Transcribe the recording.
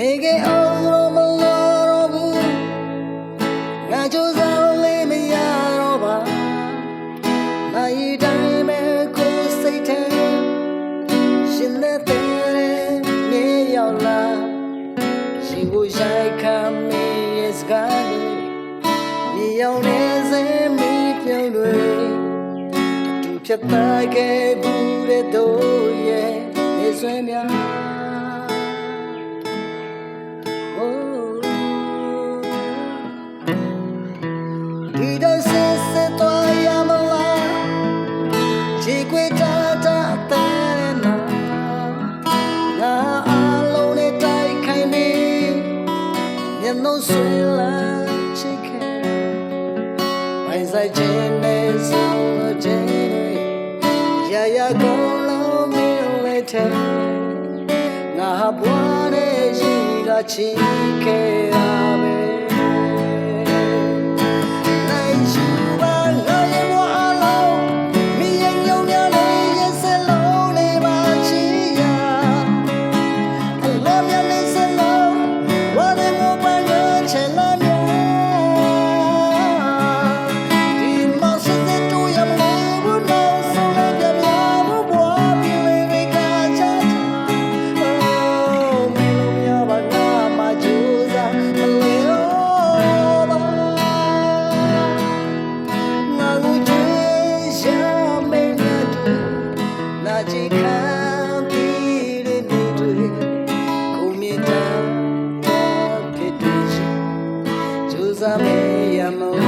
နေခဲ့အောင်တော့မလာတော့ဘူးငါကြိုးစားလေးမရတော့ပါငါဤတိုင်းပဲကိုယ်စိတ်ထဲရှင်လက်တဲ့နေရောက်လာရှင်ကိုရှိုက်ခံမင်းရဲ့စကားဒီရောက်နေစေမီးပြုံးတွေဖြတ်သားခဲ့ဘူးတဲ့တို့ရဲ့ ဒီတော့စစ်စစ်သွားရမလားခြေခွေတာတာအသက်နာငါအလုံးနဲ့တိုက်ခိုင်းနေမျက်နှာဆွေးလာချစ်ခဲ့မိုင်းဆိုင်ခြင်းနဲ့ဆုံးလို့ခြင်းရာရာကုန်လုံးမင်းလေးတဲ့ငါဘွားနဲ့ရှိကချစ်ခဲ့ င်တာဖြစ်တွေ့ချင်ကြိုးစားမေးရမလို့